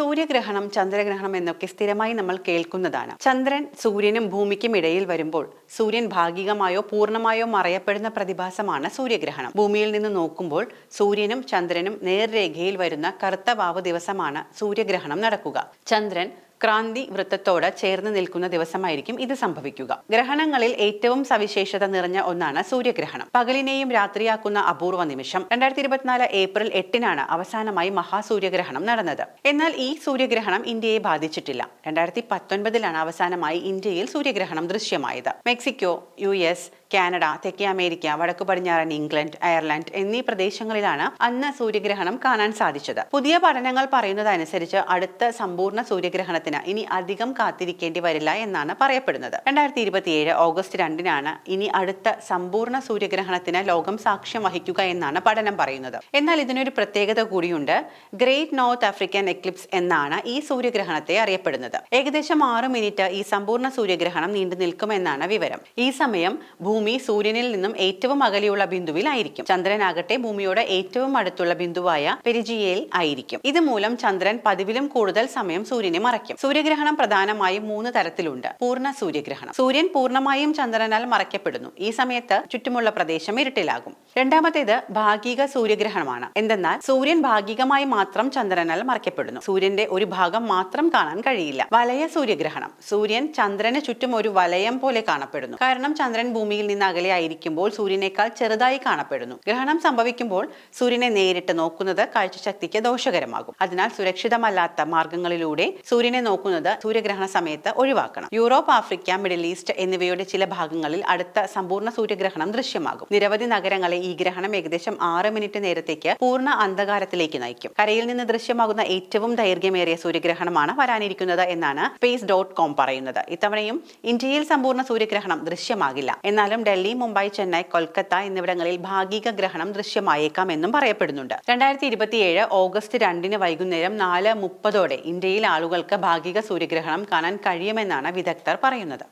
സൂര്യഗ്രഹണം ചന്ദ്രഗ്രഹണം എന്നൊക്കെ സ്ഥിരമായി നമ്മൾ കേൾക്കുന്നതാണ്. ചന്ദ്രൻ സൂര്യനും ഭൂമിക്കും ഇടയിൽ വരുമ്പോൾ സൂര്യൻ ഭാഗികമായോ പൂർണമായോ മറയപ്പെടുന്ന പ്രതിഭാസമാണ് സൂര്യഗ്രഹണം. ഭൂമിയിൽ നിന്ന് നോക്കുമ്പോൾ സൂര്യനും ചന്ദ്രനും നേർരേഖയിൽ വരുന്ന കറുത്ത വാവ് ദിവസമാണ് സൂര്യഗ്രഹണം നടക്കുക. ചന്ദ്രൻ ക്രാന്തി വൃത്തത്തോട് ചേർന്ന് നിൽക്കുന്ന ദിവസമായിരിക്കും ഇത് സംഭവിക്കുക. ഗ്രഹണങ്ങളിൽ ഏറ്റവും സവിശേഷത നിറഞ്ഞ ഒന്നാണ് സൂര്യഗ്രഹണം. പകലിനെയും രാത്രിയാക്കുന്ന അപൂർവ നിമിഷം. രണ്ടായിരത്തി ഇരുപത്തിനാല് ഏപ്രിൽ എട്ടിനാണ് അവസാനമായി മഹാസൂര്യഗ്രഹണം നടന്നത്. എന്നാൽ ഈ സൂര്യഗ്രഹണം ഇന്ത്യയെ ബാധിച്ചിട്ടില്ല. രണ്ടായിരത്തി പത്തൊൻപതിലാണ് അവസാനമായി ഇന്ത്യയിൽ സൂര്യഗ്രഹണം ദൃശ്യമായത്. മെക്സിക്കോ യു എസ് കാനഡ തെക്കേ അമേരിക്ക വടക്കു പടിഞ്ഞാറൻ ഇംഗ്ലണ്ട് അയർലൻഡ് എന്നീ പ്രദേശങ്ങളിലാണ് അന്ന് സൂര്യഗ്രഹണം കാണാൻ സാധിച്ചത്. പുതിയ പഠനങ്ങൾ പറയുന്നതനുസരിച്ച് അടുത്ത സമ്പൂർണ സൂര്യഗ്രഹണത്തിന് ഇനി അധികം കാത്തിരിക്കേണ്ടി വരില്ല എന്നാണ് പറയപ്പെടുന്നത്. രണ്ടായിരത്തി ഇരുപത്തിയേഴ് ഓഗസ്റ്റ് രണ്ടിനാണ് ഇനി അടുത്ത സമ്പൂർണ സൂര്യഗ്രഹണത്തിന് ലോകം സാക്ഷ്യം വഹിക്കുക എന്നാണ് പഠനം പറയുന്നത്. എന്നാൽ ഇതിനൊരു പ്രത്യേകത കൂടിയുണ്ട്. ഗ്രേറ്റ് നോർത്ത് ആഫ്രിക്കൻ എക്ലിപ്സ് എന്നാണ് ഈ സൂര്യഗ്രഹണത്തെ അറിയപ്പെടുന്നത്. ഏകദേശം ആറ് മിനിറ്റ് ഈ സമ്പൂർണ സൂര്യഗ്രഹണം നീണ്ടു നിൽക്കുമെന്നാണ് വിവരം. ഈ സമയം ഭൂമി സൂര്യനിൽ നിന്നും ഏറ്റവും അകലെയുള്ള ബിന്ദുവിലായിരിക്കും. ചന്ദ്രനാകട്ടെ ഭൂമിയോട് ഏറ്റവും അടുത്തുള്ള ബിന്ദുവായ പെരിജിയയിൽ ആയിരിക്കും. ഇതുമൂലം ചന്ദ്രൻ പതിവിലും കൂടുതൽ സമയം സൂര്യനെ മറയ്ക്കും. സൂര്യഗ്രഹണം പ്രധാനമായും മൂന്ന് തരത്തിലുണ്ട്. പൂർണ സൂര്യഗ്രഹണം. സൂര്യൻ പൂർണമായും ചന്ദ്രനാൽ മറയ്ക്കപ്പെടുന്നു. ഈ സമയത്ത് ചുറ്റുമുള്ള പ്രദേശം ഇരുട്ടിലാകും. രണ്ടാമത്തേത് ഭാഗിക സൂര്യഗ്രഹണമാണ്. എന്തെന്നാൽ സൂര്യൻ ഭാഗികമായി മാത്രം ചന്ദ്രനാൽ മറയ്ക്കപ്പെടുന്നു. സൂര്യന്റെ ഒരു ഭാഗം മാത്രം കാണാൻ കഴിയില്ല. വലയ സൂര്യഗ്രഹണം. സൂര്യൻ ചന്ദ്രന് ചുറ്റും ഒരു വലയം പോലെ കാണപ്പെടുന്നു. കാരണം ചന്ദ്രൻ ഭൂമിയിൽ നിന്ന് അകലെ ആയിരിക്കുമ്പോൾ സൂര്യനേക്കാൾ ചെറുതായി കാണപ്പെടുന്നു. ഗ്രഹണം സംഭവിക്കുമ്പോൾ സൂര്യനെ നേരിട്ട് നോക്കുന്നത് കാഴ്ചശക്തിക്ക് ദോഷകരമാകും. അതിനാൽ സുരക്ഷിതമല്ലാത്ത മാർഗങ്ങളിലൂടെ സൂര്യനെ നോക്കുന്നത് സൂര്യഗ്രഹണ സമയത്ത് ഒഴിവാക്കണം. യൂറോപ്പ് ആഫ്രിക്ക മിഡിൽ ഈസ്റ്റ് എന്നിവയുടെ ചില ഭാഗങ്ങളിൽ അടുത്ത സമ്പൂർണ സൂര്യഗ്രഹണം ദൃശ്യമാകും. നിരവധി നഗരങ്ങളെ ഈ ഗ്രഹണം ഏകദേശം ആറ് മിനിറ്റ് നേരത്തേക്ക് പൂർണ അന്ധകാരത്തിലേക്ക് നയിക്കും. കരയിൽ നിന്ന് ദൃശ്യമാകുന്ന ഏറ്റവും ദൈർഘ്യമേറിയ സൂര്യഗ്രഹണമാണ് വരാനിരിക്കുന്നത് എന്നാണ് സ്പേസ് ഡോട്ട് കോം പറയുന്നത്. ഇത്തവണയും ഇന്ത്യയിൽ സമ്പൂർണ സൂര്യഗ്രഹണം ദൃശ്യമാകില്ല. എന്നാലും ഡൽഹി മുംബൈ ചെന്നൈ കൊൽക്കത്ത എന്നിവിടങ്ങളിൽ ഭാഗിക ഗ്രഹണം ദൃശ്യമായേക്കാം എന്നും പറയപ്പെടുന്നുണ്ട്. രണ്ടായിരത്തി ഇരുപത്തിയേഴ് ഓഗസ്റ്റ് രണ്ടിന് വൈകുന്നേരം നാല് മുപ്പതോടെ ഇന്ത്യയിൽ ആളുകൾക്ക് ഭാഗിക സൂര്യഗ്രഹണം കാണാൻ കഴിയുമെന്നാണ് വിദഗ്ധർ പറയുന്നത്.